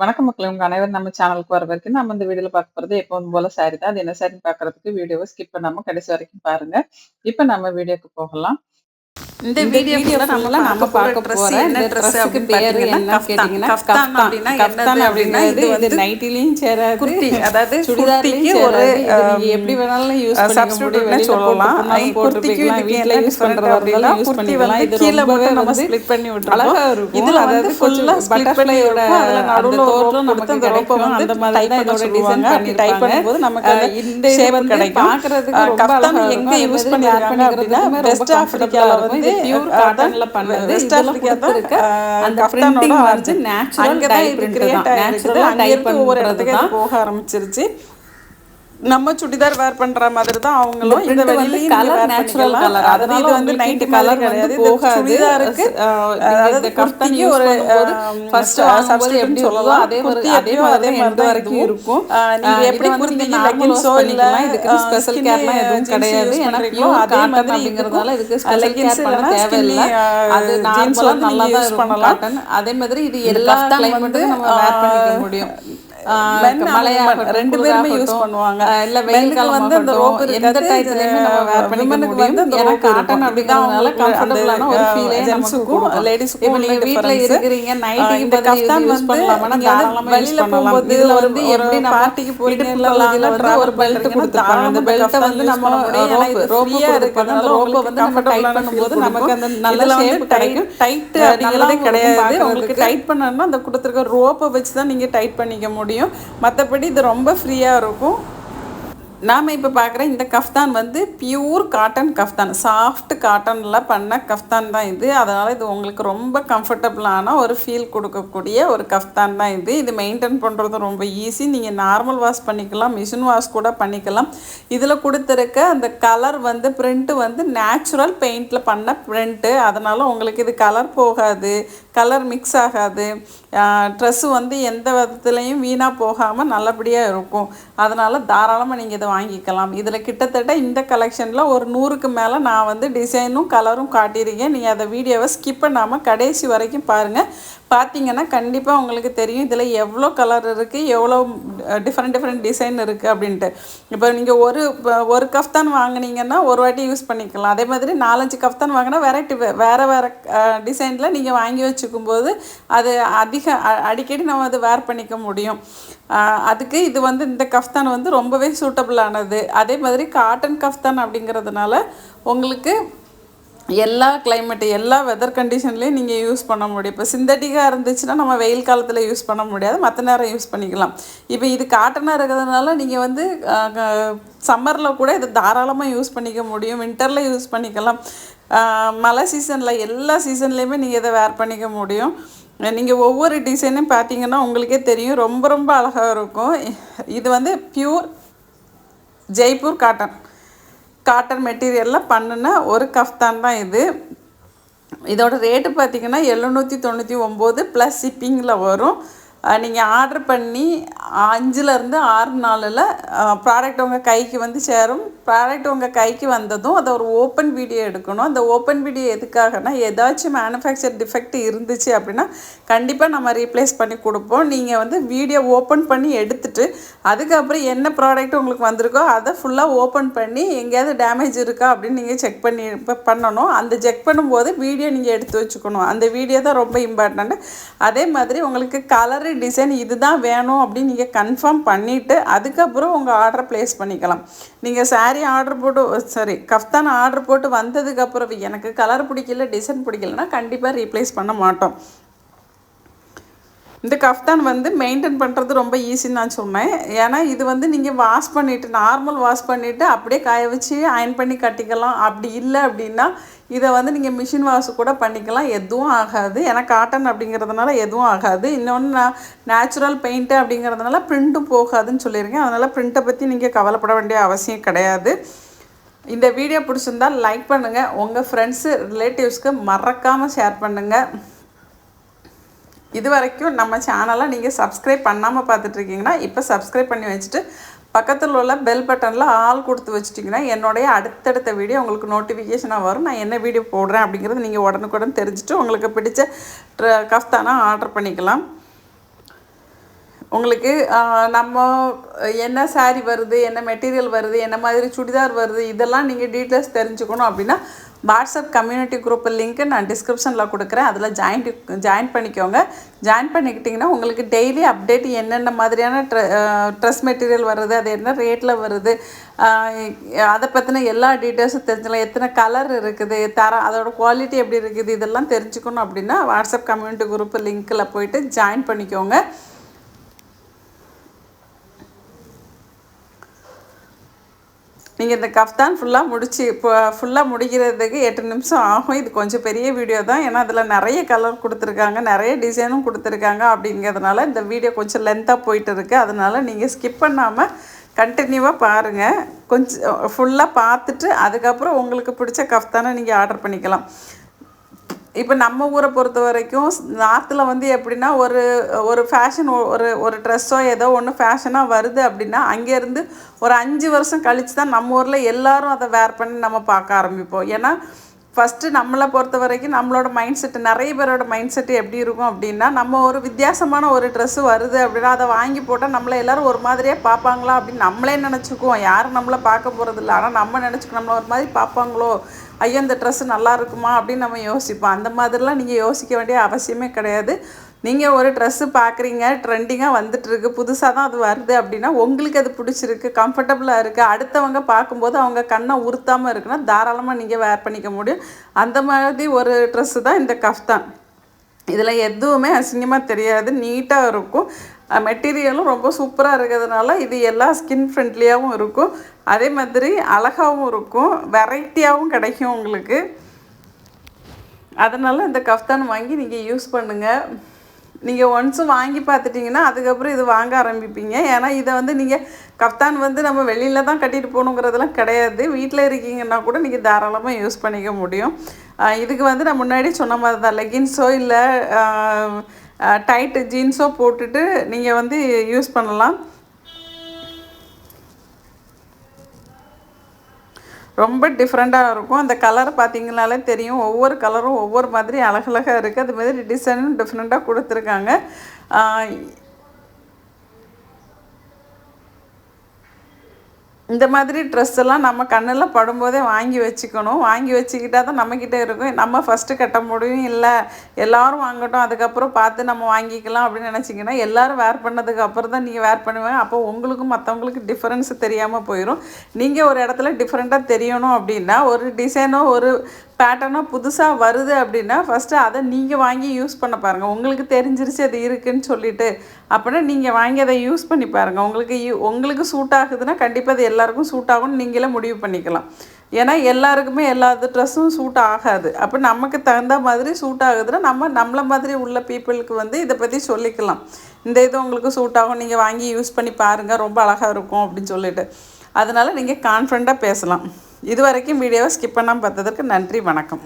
வணக்கம் மக்கள் உங்க அனைவரும் நம்ம சேனலுக்கு வர வரைக்கும் நம்ம இந்த வீடியோல பார்க்க போறது எப்பவும் போல சாரி தான். அது என்ன சாரின்னு பாக்குறதுக்கு வீடியோவை ஸ்கிப் பண்ணாம கடைசி வரைக்கும் பாருங்க. இப்ப நம்ம வீடியோக்கு போகலாம். இந்த வீடியோ நம்ம பார்க்க என்ன இந்த ட்ரெஸ் ட்ரெஸ்ஸுக்கு பேரு என்ன கேட்டீங்கன்னா கஃப்தான் அப்படின்னா கஃப்தான் அப்படின்னா இது வந்து நைட்டிலையும் சேராது. குர்த்தி. அதாவது சுடிதார்லையும் ஒரு எப்படி வேணாலும் யூஸ் பண்ணிக்க சொல்லலாம். குர்த்திக்கு என்ன யூஸ் டிஃபரெண்ட் பண்றதா அப்படின்னா யூஸ் பண்ணிக்கலாம். இது கீழே ரொம்பவே நம்ம ஸ்ப்ளிட் பண்ணி இருக்கும். இதுல அதாவது கொஞ்சம் பண்ணி பட்டர்ஃப்ளையோட நடுவுல தோற்றம் நமக்கு அந்த கிடைக்கும். வந்து அந்த மாதிரி தான் பண்ண இதோட. டிசைன் பண்ணும்போது நமக்கு இந்த வந்து கிடைக்கும். பார்க்கறதுக்கு கஃப்தான் எங்க. யூஸ் wear அப்படின்னா வெஸ்ட் comfortable-ஆ வந்து. பியூர் காட்டன்ல பண்ணது வெஸ்ட் ஆப்பிரிக்கா தான், அந்த பிரிண்டிங் வந்து. நேச்சுரல் டை பிரிண்ட் தான். நேச்சுரலா டை இடத்துக்கு தான் போக ஆரம்பிச்சிருச்சு நம்ம சுடிதார் வேர் பண்ற மாதிரி தான் அவங்களும் இந்த இந்த print வந்து வெளியில colour wear natural பண்ணிக்கலாம். colour. அதாவது இது வந்து நைட் கலர் கிடையாது போகாது. சுடிதாருக்கு அதாவது குர்த்திக்கு ஒரு வாங்கும்போது substitute எப்படி சொல்லலாம் அதே மாதிரி அதே மாதிரி தான் வரைக்கும். இருக்கும் நீங்க எப்படி இதை குர்த்திக்கு ஓ இல்ல. இதுக்கு ஸ்பெஷல் கேர்லாம் எதுவும் கிடையாது பியூர் அதே மாதிரி அப்படிங்கறதுனால இதுக்கு கேர் பண்ண தேவையில்லை அது நார்மலா நல்லா தான் இருக்கும் பண்ணலாம். அதே மாதிரி இது எல்லா கிளைமேட்டுக்கும் நம்ம வேர் பண்ணிக்க முடியும் ரெண்டு பேருமே யூஸ் பண்ணுவாங்க. இல்ல வெயில் மென்னுக்கு வந்து அந்த ரோப் எந்த இருக்காது டயத்துலயுமே நம்ம வேர் பண்ணிக்க முடியும். ஏன்னா காட்டன். அப்படிங்கறதுனால கம்ஃபர்டபுளான ஒரு ஃபீலே ஜென்ஸுக்கும் லேடிஸுக்கும் இப்போ நீங்க வீட்ல இருக்கிறீங்க நைட்டிக்கு இந்த கஃப்தான் யூஸ் பண்ணலாமா நீங்க தாராளமா வெளியில போகும்போது இதுல வந்து எப்படி பார்ட்டிக்கு வந்து ஒரு பெல்ட் கொடுத்துருப்பாங்க அந்த பெல்ட்டை கஃப்தான் வந்து நம்ம ரோப் அந்த இருக்கிறதுனால ரோப்பை வந்து நம்ம டைட் பண்ணும்போது நமக்கு அந்த. நல்ல ஷேப் கிடைக்கும் டைட் அப்படிங்கிறதே கிடையாது உங்களுக்கு. டைட் பண்ணணும்னா அந்த கொடுத்துருக்க ரோப்பை வச்சு தான் நீங்கள் டைட் பண்ணிக்க முடியும் மற்றபடி இது ரொம்ப ஃப்ரீயாக இருக்கும். நாம் இப்போ பார்க்குற இந்த கஃப்தான் வந்து பியூர் காட்டன் கஃப்தான். சாஃப்ட் காட்டனில் பண்ண கஃப்தான் தான் இது. அதனால் இது உங்களுக்கு ரொம்ப கம்ஃபர்டபுளான ஒரு ஃபீல் கொடுக்கக்கூடிய ஒரு கஃப்தான் தான் இது. இது மெயின்டைன் பண்ணுறது ரொம்ப ஈஸி நீங்கள் நார்மல் வாஷ் பண்ணிக்கலாம் மிஷின் வாஷ் கூட பண்ணிக்கலாம். இதில் கொடுத்துருக்க அந்த கலர் வந்து பிரிண்ட்டு வந்து நேச்சுரல் பெயிண்டில் பண்ண பிரிண்ட்டு அதனால் உங்களுக்கு இது கலர் போகாது கலர் மிக்ஸ் ஆகாது. ட்ரெஸ்ஸு வந்து எந்த விதத்துலேயும் வீணாக போகாமல் நல்லபடியாக இருக்கும். அதனால் தாராளமாக நீங்கள் இதை வாங்கிக்கலாம். இதில் கிட்டத்தட்ட இந்த கலெக்ஷனில் ஒரு நூறுக்கு மேலே நான் வந்து டிசைனும் கலரும் காட்டியிருக்கேன். நீங்கள் அதை வீடியோவை ஸ்கிப் பண்ணாமல் கடைசி வரைக்கும் பாருங்கள் பார்த்தீங்கன்னா கண்டிப்பாக உங்களுக்கு தெரியும். இதில் எவ்வளோ கலர் இருக்குது எவ்வளோ டிஃப்ரெண்ட் டிஃப்ரெண்ட் டிசைன் இருக்குது அப்படின்ட்டு. இப்போ நீங்கள் ஒரு இப்போ ஒரு கஃப்தான் வாங்குனீங்கன்னா ஒரு வாட்டி யூஸ் பண்ணிக்கலாம். அதே மாதிரி நாலஞ்சு கஃப்தான் வாங்கினா வெரைட்டி வேறு வேறு டிசைனில் நீங்கள் வாங்கி வச்சுக்கும்போது அது அதிக அடிக்கடி நம்ம அது வேர் பண்ணிக்க முடியும். அதுக்கு இது வந்து இந்த கஃப்தான் வந்து ரொம்பவே சூட்டபிளானது அதே மாதிரி காட்டன் கஃப்தான் அப்படிங்கிறதுனால உங்களுக்கு எல்லா கிளைமேட்டு எல்லா வெதர் கண்டிஷன்லேயும் நீங்கள் யூஸ் பண்ண முடியும். இப்போ சிந்தட்டிக்காக இருந்துச்சுன்னா நம்ம வெயில் காலத்தில் யூஸ் பண்ண முடியாது. மற்ற நேரம் யூஸ் பண்ணிக்கலாம். இப்போ இது காட்டனாக இருக்கிறதுனால நீங்கள் வந்து சம்மரில் கூட இது தாராளமாக யூஸ் பண்ணிக்க முடியும். வின்டரில் யூஸ் பண்ணிக்கலாம். மழை சீசனில் எல்லா சீசன்லேயுமே நீங்கள் இதை வேர் பண்ணிக்க முடியும். நீங்கள் ஒவ்வொரு டிசைனும் பார்த்தீங்கன்னா உங்களுக்கே தெரியும். ரொம்ப ரொம்ப அழகாக இருக்கும். இது வந்து பியூர் ஜெய்ப்பூர் காட்டன் காட்டன் மெட்டீரியலில் பண்ணின ஒரு கஃப்தான் தான் இது. இதோட ரேட்டு பார்த்தீங்கன்னா எழுநூற்றி தொண்ணூற்றி ஒம்பது ப்ளஸ் ஷிப்பிங்கில் வரும். நீங்கள் ஆர்டர் பண்ணி அஞ்சுலேருந்து ஆறு நாளில் ப்ராடக்ட் உங்கள் கைக்கு வந்து சேரும். ப்ராடக்ட் உங்கள் கைக்கு வந்ததும் அதை ஒரு ஓப்பன் வீடியோ எடுக்கணும். அந்த ஓப்பன் வீடியோ எதுக்காகனா ஏதாச்சும் மேனுஃபேக்சர் டிஃபெக்ட் இருந்துச்சு அப்படின்னா கண்டிப்பாக நம்ம ரீப்ளேஸ் பண்ணி கொடுப்போம். நீங்கள் வந்து வீடியோ ஓப்பன் பண்ணி எடுத்துட்டு அதுக்கப்புறம் என்ன ப்ராடக்ட் உங்களுக்கு வந்திருக்கோ அதை ஃபுல்லாக ஓப்பன் பண்ணி எங்கேயாவது டேமேஜ் இருக்கா அப்படின்னு நீங்கள் செக் பண்ணி பண்ணணும். அந்த செக் பண்ணும்போது வீடியோ நீங்கள் எடுத்து வச்சுக்கணும். அந்த வீடியோ தான் ரொம்ப இம்பார்ட்டண்ட் அதே மாதிரி உங்களுக்கு கலரு டிசைன் இதுதான் வேணும் அப்படின்னு நீங்கள் கன்ஃபார்ம் பண்ணிவிட்டு அதுக்கப்புறம் உங்கள் ஆர்டரை ப்ளேஸ் பண்ணிக்கலாம். நீங்கள் சாரீ ஆர்டர் போட்டு சாரி கஃப்தான் ஆர்டர் போட்டு வந்ததுக்கப்புறம் எனக்கு கலர் பிடிக்கல டிசைன் பிடிக்கலன்னா கண்டிப்பாக ரீப்ளேஸ் பண்ண மாட்டோம். இந்த கஃப்தான் வந்து மெயின்டைன் பண்ணுறது ரொம்ப ஈஸின்னு நான் சொன்னேன் ஏன்னா இது வந்து நீங்கள் வாஷ் பண்ணிவிட்டு நார்மல் வாஷ் பண்ணிவிட்டு அப்படியே காய வச்சு அயன் பண்ணி கட்டிக்கலாம். அப்படி இல்லை அப்படின்னா இதை வந்து நீங்கள் மிஷின் வாஷ் கூட பண்ணிக்கலாம். எதுவும் ஆகாது. ஏன்னா காட்டன் அப்படிங்கிறதுனால எதுவும் ஆகாது. இன்னொன்று நான் நேச்சுரல் பெயிண்ட்டு அப்படிங்கிறதுனால ப்ரிண்ட்டும் போகாதுன்னு சொல்லியிருக்கேன். அதனால் பிரிண்ட்டை பற்றி நீங்கள் கவலைப்பட வேண்டிய அவசியம் கிடையாது. இந்த வீடியோ பிடிச்சிருந்தா லைக் பண்ணுங்கள் உங்கள் ஃப்ரெண்ட்ஸு ரிலேட்டிவ்ஸ்க்கு மறக்காமல் ஷேர் பண்ணுங்கள் இது வரைக்கும் நம்ம சேனலை நீங்கள் சப்ஸ்கிரைப் பண்ணாமல் பார்த்துட்ருக்கீங்கன்னா இப்போ சப்ஸ்கிரைப் பண்ணி வச்சுட்டு பக்கத்தில் உள்ள பெல் பட்டனில் ஆள் கொடுத்து வச்சிட்டிங்கன்னா என்னுடைய அடுத்தடுத்த வீடியோ உங்களுக்கு நோட்டிஃபிகேஷனாக வரும். நான் என்ன வீடியோ போடுறேன் அப்படிங்கிறது நீங்கள் உடனுக்குடன் தெரிஞ்சுட்டு உங்களுக்கு பிடிச்ச ட்ர கஃப்தானா ஆர்டர் பண்ணிக்கலாம். உங்களுக்கு நம்ம என்ன saree வருது என்ன மெட்டீரியல் வருது என்ன மாதிரி சுடிதார் வருது இதெல்லாம் நீங்கள் டீட்டெயில்ஸ் தெரிஞ்சுக்கணும் அப்படின்னா வாட்ஸ்அப் கம்யூனிட்டி குரூப் லிங்க்கு நான் டிஸ்கிரிப்ஷனில் கொடுக்குறேன். அதில் ஜாயின் ஜாயின் பண்ணிக்கோங்க. ஜாயின் பண்ணிக்கிட்டிங்கன்னா உங்களுக்கு டெய்லி அப்டேட் என்னென்ன மாதிரியான ட்ரெஸ் மெட்டீரியல் வருது அது என்ன ரேட்டில் வருது அதை பற்றின எல்லா டீட்டெயில்ஸும் தெரிஞ்சுக்கலாம். எத்தனை கலர் இருக்குது தரம் அதோட குவாலிட்டி எப்படி இருக்குது இதெல்லாம் தெரிஞ்சுக்கணும் அப்படின்னா வாட்ஸ்அப் கம்யூனிட்டி குரூப் லிங்க்கில் போயிட்டு ஜாயின் பண்ணிக்கோங்க. நீங்கள் இந்த கஃப்தான் ஃபுல்லாக முடிச்சு இப்போ ஃபுல்லாக முடிக்கிறதுக்கு எட்டு நிமிஷம் ஆகும். இது கொஞ்சம் பெரிய வீடியோ தான். ஏன்னா அதில் நிறைய கலர் கொடுத்துருக்காங்க. நிறைய டிசைனும் கொடுத்துருக்காங்க அப்படிங்கிறதுனால இந்த வீடியோ கொஞ்சம் லென்த்தாக போயிட்டு இருக்குது அதனால் நீங்கள் ஸ்கிப் பண்ணாமல் கண்டினியூவாக பாருங்கள் கொஞ்சம் ஃபுல்லாக பார்த்துட்டு அதுக்கப்புறம் உங்களுக்கு பிடிச்ச கஃப்தானை நீங்கள் ஆர்டர் பண்ணிக்கலாம். இப்போ நம்ம ஊரை பொறுத்த வரைக்கும் நார்த்தில் வந்து எப்படின்னா ஒரு ஒரு ஃபேஷன் ஒரு ஒரு ட்ரெஸ்ஸோ ஏதோ ஒன்று ஃபேஷனாக வருது அப்படின்னா அங்கேருந்து ஒரு அஞ்சு வருஷம் கழித்து தான் நம்ம ஊரில் எல்லாரும் அதை வேர் பண்ணி நம்ம பார்க்க ஆரம்பிப்போம். ஏன்னா ஃபஸ்ட்டு நம்மளை பொறுத்த வரைக்கும் நம்மளோட மைண்ட் செட்டு நிறைய பேரோட மைண்ட் செட்டு எப்படி இருக்கும் அப்படின்னா நம்ம ஒரு வித்தியாசமான ஒரு ட்ரெஸ்ஸு வருது அப்படின்னா அதை வாங்கி போட்டால் நம்மளை எல்லாரும் ஒரு மாதிரியே பார்ப்பாங்களா அப்படின்னு நம்மளே நினச்சிக்குவோம். யாரும் நம்மளை பார்க்க போகிறதில்ல ஆனால் நம்ம நினச்சிக்கோ நம்மளை ஒரு மாதிரி பார்ப்பாங்களோ? ஐயோ இந்த ட்ரெஸ்ஸு நல்லா இருக்குமா அப்படின்னு நம்ம யோசிப்போம். அந்த மாதிரிலாம் நீங்கள் யோசிக்க வேண்டிய அவசியமே கிடையாது. நீங்கள் ஒரு ட்ரெஸ்ஸு பார்க்குறீங்க ட்ரெண்டிங்காக வந்துட்டுருக்கு புதுசாக தான் அது வருது அப்படின்னா உங்களுக்கு அது பிடிச்சிருக்கு கம்ஃபர்டபுளாக இருக்குது அடுத்தவங்க பார்க்கும்போது அவங்க கண்ணை உறுத்தாமல் இருக்குன்னா தாராளமாக நீங்கள் வேர் பண்ணிக்க முடியும். அந்த மாதிரி ஒரு ட்ரெஸ்ஸு தான் இந்த கஃப்தான் இதில் எதுவுமே அசிங்கமாக தெரியாது நீட்டாக இருக்கும். மெட்டீரியலும் ரொம்ப சூப்பராக இருக்கிறதுனால இது எல்லா ஸ்கின் ஃப்ரெண்ட்லியாகவும் இருக்கும். அதே மாதிரி அழகாகவும் இருக்கும் வெரைட்டியாகவும் கிடைக்கும் உங்களுக்கு. அதனால் இந்த கஃப்தான் வாங்கி நீங்கள் யூஸ் பண்ணுங்கள் நீங்கள் ஒன்ஸும் வாங்கி பார்த்துட்டிங்கன்னா அதுக்கப்புறம் இது வாங்க ஆரம்பிப்பீங்க. ஏன்னா இதை வந்து நீங்கள் கப்தான் வந்து நம்ம வெளியில் தான் கட்டிட்டு போகணுங்கிறதெல்லாம் கிடையாது. வீட்டில் இருக்கீங்கன்னா கூட நீங்கள் தாராளமாக யூஸ் பண்ணிக்க முடியும். இதுக்கு வந்து நான் முன்னாடி சொன்ன மாதிரி தான் லெகின்ஸோ இல்லை டைட்டு ஜீன்ஸோ போட்டுட்டு நீங்கள் வந்து யூஸ் பண்ணலாம். ரொம்ப டிஃப்ரெண்ட்டாக இருக்கும். அந்த கலர் பார்த்தீங்கனாலே தெரியும். ஒவ்வொரு கலரும் ஒவ்வொரு மாதிரி அழகழகாக இருக்குது அது மாதிரி டிசைனும் டிஃப்ரெண்ட்டாக கொடுத்துருக்காங்க. இந்த மாதிரி ட்ரெஸ் எல்லாம் நம்ம கண்ணில் படும்போதே வாங்கி வச்சுக்கணும். வாங்கி வச்சுக்கிட்டா தான் நம்மக்கிட்ட இருக்கும். நம்ம ஃபஸ்ட்டு கட்ட முடியும் இல்லை எல்லோரும் வாங்கட்டும் அதுக்கப்புறம் பார்த்து நம்ம வாங்கிக்கலாம் அப்படின்னு நினச்சிங்கன்னா எல்லோரும் வேர் பண்ணதுக்கு அப்புறம் தான் நீங்கள் வேர் பண்ணுவேன் அப்போ உங்களுக்கும் மற்றவங்களுக்கு டிஃப்ரென்ஸ் தெரியாமல் போயிடும் நீங்கள் ஒரு இடத்துல டிஃப்ரெண்ட்டாக தெரியணும் அப்படின்னா ஒரு டிசைனோ ஒரு பேட்டர்னாக புதுசாக வருது அப்படின்னா ஃபஸ்ட்டு அதை நீங்கள் வாங்கி யூஸ் பண்ண பாருங்கள் உங்களுக்கு தெரிஞ்சிருச்சு அது இருக்குன்னு சொல்லிட்டு. அப்படின்னா நீங்கள் வாங்கி அதை யூஸ் பண்ணி பாருங்கள் உங்களுக்கு யூ உங்களுக்கு சூட் ஆகுதுன்னா கண்டிப்பாக அது எல்லாருக்கும் சூட் ஆகும்னு நீங்களே முடிவு பண்ணிக்கலாம். ஏன்னா எல்லாருக்குமே எல்லா ட்ரெஸ்ஸும் சூட் ஆகாது. அப்போ நமக்கு தகுந்த மாதிரி சூட் ஆகுதுன்னா நம்ம நம்மளை மாதிரி உள்ள பீப்புளுக்கு வந்து இதை பற்றி சொல்லிக்கலாம். இந்த இது உங்களுக்கு சூட் ஆகும் நீங்கள் வாங்கி யூஸ் பண்ணி பாருங்கள் ரொம்ப அழகாக இருக்கும் அப்படின்னு சொல்லிட்டு. அதனால் நீங்கள் கான்ஃபிடண்ட்டாக பேசலாம். இதுவரைக்கும் வீடியோவை ஸ்கிப் பண்ணாமல் பார்த்ததற்கு நன்றி வணக்கம்.